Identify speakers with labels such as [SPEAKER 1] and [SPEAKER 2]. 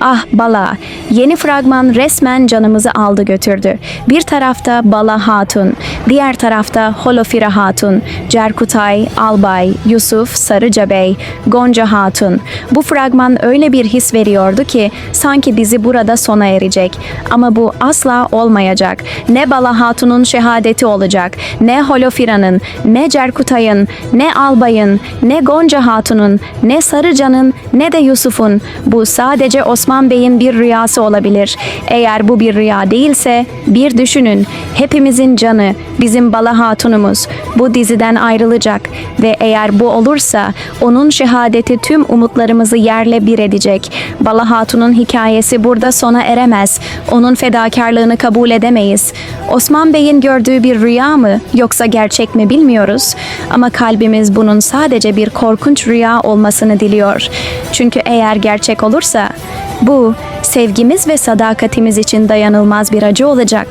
[SPEAKER 1] Ah Bala, yeni fragman resmen canımızı aldı götürdü. Bir tarafta Bala Hatun, diğer tarafta Holofira Hatun, Cerkutay, Albay, Yusuf, Sarıca Bey, Gonca Hatun. Bu fragman öyle bir his veriyordu ki sanki dizi burada sona erecek. Ama bu asla olmayacak. Ne Bala Hatun'un şehadeti olacak, ne Holofira'nın, ne Cerkutay'ın, ne Albay'ın, ne Gonca Hatun'un, ne Sarıca'nın, ne de Yusuf'un. Bu sadece Osman Bey'in bir rüyası olabilir. Eğer bu bir rüya değilse bir düşünün. Hepimizin canı, bizim Bala Hatun'umuz bu diziden ayrılacak ve eğer bu olursa onun şehadeti tüm umutlarımızı yerle bir edecek. Bala Hatun'un hikayesi burada sona eremez. Onun fedakarlığını kabul edemeyiz. Osman Bey'in gördüğü bir rüya mı yoksa gerçek mi bilmiyoruz. Ama kalbimiz bunun sadece bir korkunç rüya olmasını diliyor. Çünkü eğer gerçek olursa bu sevgimiz ve sadakatimiz için dayanılmaz bir acı olacak.